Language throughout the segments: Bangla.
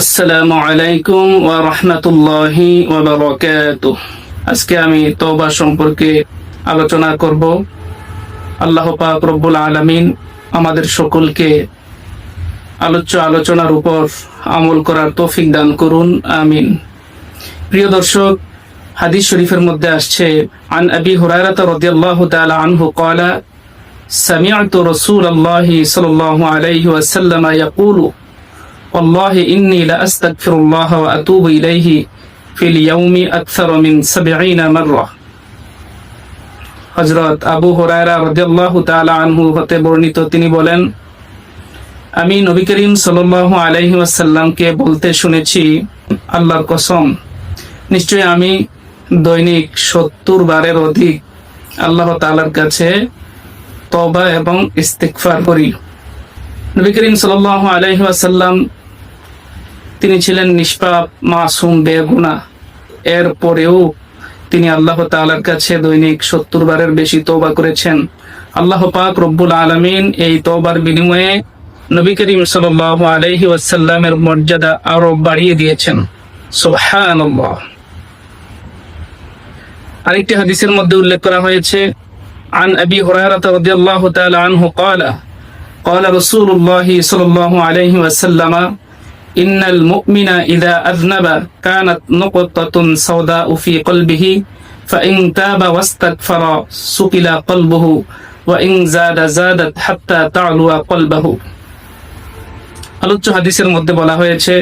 আসসালামু আলাইকুম ওয়া রাহমাতুল্লাহি ওয়া বারাকাতুহ আজকে আমি তওবা সম্পর্কে আলোচনা করব আল্লাহ পাক রব্বুল আলামিন আমাদের সকলকে আলোচ্য আলোচনার উপর আমল করার তৌফিক দান করুন আমিন প্রিয় দর্শক হাদিস শরীফের মধ্যে আসছে আন আবি হুরায়রা রাদিয়াল্লাহু তাআলা আনহু قال سمعت رسول الله صلى الله عليه وسلم يقول والله إني لأستغفر الله وأتوب إليه في اليوم أكثر من سبعين مرة হজরত আবু হরায়রা রাদিয়াল্লাহু তাআলা আনহু হতে বর্ণিত তিনি বলেন আমি নবী করিম সাল্লাল্লাহু আলাইহি ওয়াসাল্লামকে বলতে শুনেছি আল্লাহর কসম নিশ্চয়ই আমি দৈনিক সত্তর বারের অধিক আল্লাহ তাআলার কাছে তবা এবং ইস্তিগফার করি নবী করিম সাল্লাল্লাহু আলাইহি ওয়াসাল্লাম তিনি ছিলেন নিষ্পাপ মাসুম বেগুনা এর পরেও তিনি আল্লাহ তাআলার কাছে দৈনিক সত্তর বারের বেশি তওবা করেছেন আল্লাহ পাক রব্বুল আলামিন এই তওবার বিনিময়ে নবী করিম সাল্লাল্লাহু আলাইহি ওয়াসাল্লামের মর্যাদা আরো বাড়িয়ে দিয়েছেন সুবহানাল্লাহ আরেকটি হাদিসের মধ্যে উল্লেখ করা হয়েছে عن أبي هريرة رضي الله تعالى عنه قال قال رسول الله صلى الله عليه وسلم إن المؤمن إذا أذنب كانت نقطة سوداء في قلبه فإن تاب واستغفر سقل قلبه وإن زاد زادت حتى تعلو قلبه আলোচ্য হাদিসের মধ্যে বলা হয়েছে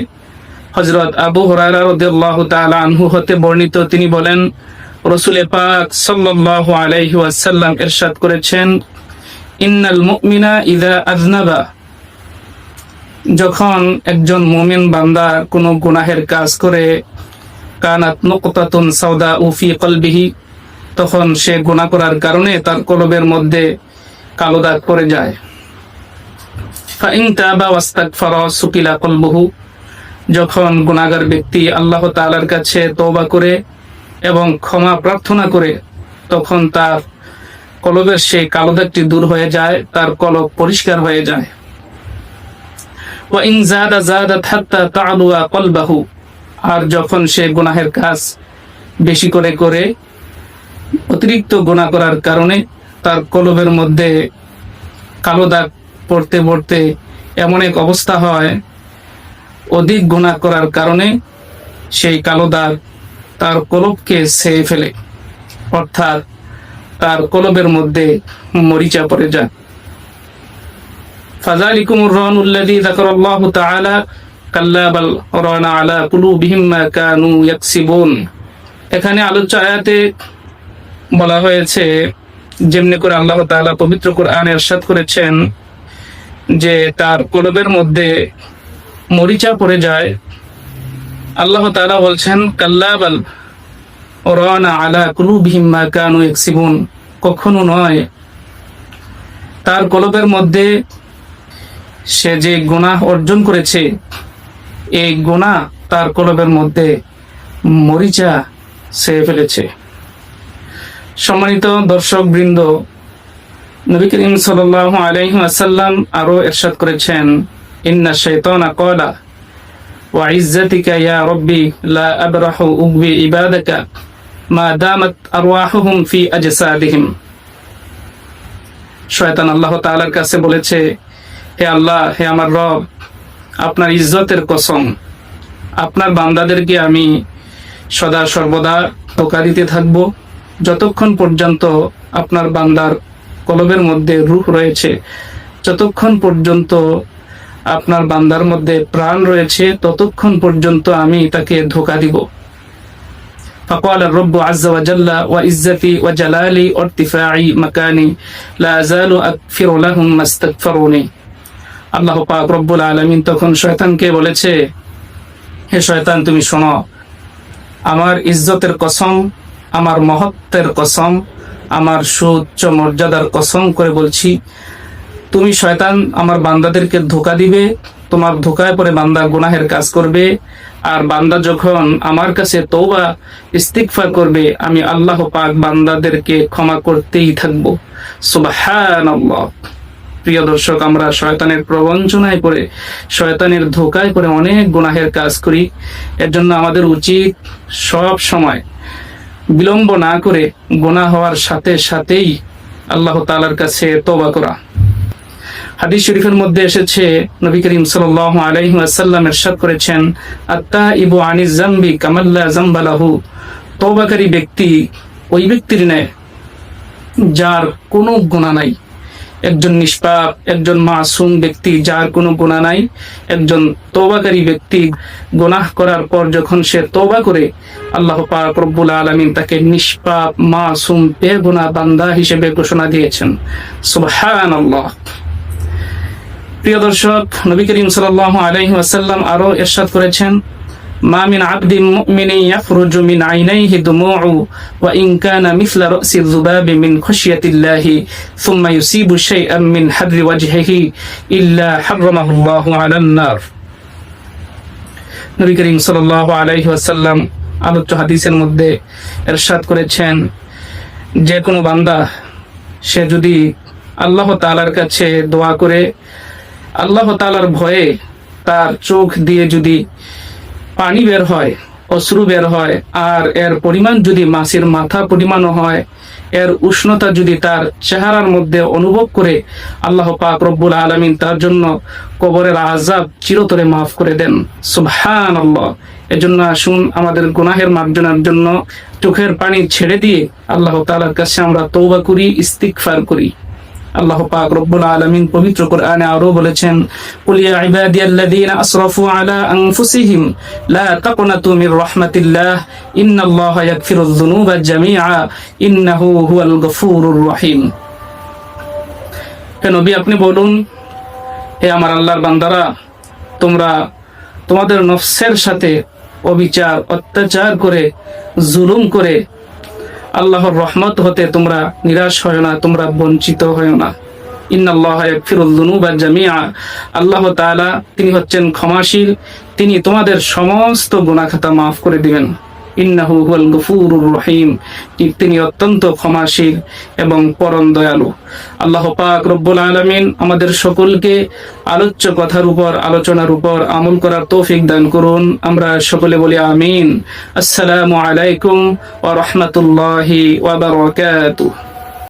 হজরত আবু হরারা রাদিয়াল্লাহু তাআলা আনহু হতে বর্ণিত তিনি বলেন রসুলে পাক সাল্লাল্লাহু আলাইহি ওয়াসাল্লাম ইরশাদ করেছেন ইন্নাল মুমিনা ইদা আযনাবা যখন একজন মুমিন বান্দা কোনো গুনাহের কাজ করে, কানাত নুকতাতুন উফি কলবিহি, তখন সে গুনাহ করার কারণে তার কলবের মধ্যে কালো দাগ পড়ে যায়। যখন গুনাহগার ব্যক্তি আল্লাহ তালার কাছে তওবা করে এবং ক্ষমা প্রার্থনা করে, তখন তার কলবের সেই কালো দাগটি দূর হয়ে যায়, তার কলব পরিষ্কার হয়ে যায়। কলবাহু। আর যখন সে গুনাহের কাজ বেশি করে করে, অতিরিক্ত গুনাহ করার কারণে তার কলবের মধ্যে কালো দাগ পড়তে পড়তে এমন এক অবস্থা হয়, অধিক গুনাহ করার কারণে সেই কালো দাগ তার কলবকে ছেয়ে ফেলে। অর্থাৎ তার কলবের মধ্যে মরিচা পড়ে যায়। فذلكم الران الذي ذكر الله تعالى كلا بل ران على قلوبهم ما كانوا يكسبون এখানে আলোচ্য আয়াতে বলা হয়েছে যেমনি করে আল্লাহ তাআলা পবিত্র কোরআন ইরশাদ করেছেন যে তার কলবের মধ্যে মরিচা পড়ে যায় আল্লাহ তাআলা বলছেন কাল্লাবাল রানা আলা কুলুবিহিম মা কানু ইয়াকসিবুন কখনো নয় তার কলবের মধ্যে সে যে গুনাহ অর্জন করেছে, এই গুনাহ তার কলবের মধ্যে মরিচা সে ফেলেছে। সম্মানিত দর্শক বৃন্দ, নবী করিম সাল্লাল্লাহু আলাইহি ওয়াসাল্লাম আরও ইরশাদ করেছেন, ইন্না শাইতানা ক্বালা, ওয়া ইজ্জাতিকা রাব্বি, লা আবরাহু উগবি ইবাদাকা, মা দামাত আরওয়াহুহুম ফি শয়তান আল্লাহ তাআলার কাছে বলেছে হে আল্লাহ হে আমার রব আপনার ইজ্জতের কসম আপনার বান্দাদেরকে আমি সদা সর্বদা ধোকা দিতে থাকব যতক্ষণ পর্যন্ত আপনার বান্দার কলবের মধ্যে রূহ রয়েছে যতক্ষণ পর্যন্ত আপনার বান্দার মধ্যে প্রাণ রয়েছে ততক্ষণ পর্যন্ত আমি তাকে ধোকা দিব فقال الرب عز وجل وعزتي وجلالي وارتفاعي مكاني لا أزال أغفر لهم ما استغفروني আল্লাহ পাক রব্বুল আলমিন তখন শয়তানকে বলেছে, হে শয়তান, তুমি শোনো, আমার ইজ্জতের কসম, আমার মহত্বের কসম, আমার সুউচ্চ মর্যাদার কসম করে বলছি, তুমি শয়তান, আমার বান্দাদেরকে ধোকা দিবে, তোমার ধোকায় পরে বান্দা গুনাহের কাজ করবে, আর বান্দা যখন আমার কাছে তৌবা ইস্তিকফার করবে, আমি আল্লাহ পাক বান্দাদেরকে ক্ষমা করতেই থাকব। সুবহানাল্লাহ। প্রিয় দর্শক, আমরা শয়তানের প্রবঞ্চনায় পড়ে, শয়তানের ধোকায় পড়ে অনেক গুনাহের কাজ করি। এর জন্য আমাদের উচিত সব সময় বিলম্ব না করে গোনা হওয়ার সাথে সাথেই আল্লাহ তাআলার কাছে তওবা করা। হাদিস শরীফের মধ্যে এসেছে, নবী করিম সাল্লাল্লাহু আলাইহি ওয়াসাল্লাম ইরশাদ করেছেন আত্মা ইবু আনিজ জামবি কামাল্লা জামবালাহু তওবাকারী ব্যক্তি ওই ব্যক্তির ন্যায় যার কোনো গুণা নাই। একজন নিষ্পাপ, একজন মাসুম ব্যক্তি যার কোনো গুণা নাই, একজন তৌবাকারী ব্যক্তি গুনাহ করার পর যখন সে তৌবা করে, আল্লাহ পাক রব্বুল আলামিন তাকে নিষ্পাপ, মাসুম বেগুনা বান্দা হিসেবে ঘোষণা দিয়েছেন। সুবহানাল্লাহ। প্রিয় দর্শক, নবী করিম সাল্লাল্লাহু আলাইহি ওয়াসাল্লাম আরও এরশাদ করেছেন ما من عبد مؤمن يخرج من عينيه دموع وإن كان مثل رأس الذباب من خشية الله ثم يصيب شيئا من حر وجهه إلا حرمه الله على النار নবী করিম সাল্লাল্লাহু আলাইহি ওয়াসাল্লাম আলোচ্য হাদিসের মধ্যে ইরশাদ করেছেন যে কোনো বান্দা সে যদি আল্লাহ তাআলার কাছে দোয়া করে আল্লাহ তাআলার ভয়ে তার চোখ দিয়ে যদি পানি বের হয়, অশ্রু বের হয়, আর এর পরিমাণ যদি মাছের মাথা পরিমাণও হয়, এর উষ্ণতা যদি তার চেহারার মধ্যে অনুভব করে, আল্লাহ পাক রব্বুল আলমিন তার জন্য কবরের আজাব চিরতরে মাফ করে দেন। সুবহান আল্লাহ এজন্য আসুন আমাদের গুনাহের মার্জনার জন্য চোখের পানি ছেড়ে দিয়ে আল্লাহ তাআলার কাছে আমরা তৌবা করি, ইস্তিগফার করি। আল্লাহ পাক রব্বুল আলামিন পবিত্র কোরআনে আরও বলেছেন, কুল ইবাদিয়াল্লাযীনা আসরাফু আলা আনফুসিহিম, লা তাকনাতু মির রাহমাতিল্লাহ, ইন্নাল্লাহা ইয়াগফিরুয যুনুবা জামিআ, ইন্নাহু হুয়াল গফুরুর রহিম। হে নবী, আপনি বলুন, হে আমার আল্লাহর বান্দারা, তোমরা তোমাদের নফসের সাথে অবিচার, অত্যাচার করে, জুলুম করে আল্লাহর রহমত হতে তোমরা নিরাশ হয় না, তোমরা বঞ্চিত হয় না। আল্লাহ তিনি হচ্ছেন ক্ষমাশীল, তিনি তোমাদের সমস্ত গুণাখাতা মাফ করে দিবেন। ইন্নাহু হুয়াল গফুরুর রহিম। তিনি অত্যন্ত ক্ষমাশীল এবং পরম দয়ালু। আল্লাহ পাক রব্বুল আলামিন আমাদের সকলকে আলোচ্য কথার উপর, আলোচনার উপর আমল করার তৌফিক দান করুন। আমরা সকলে বলি আমিন। আসসালামু আলাইকুম ওয়া রাহমাতুল্লাহি ওয়া বারাকাতুহু।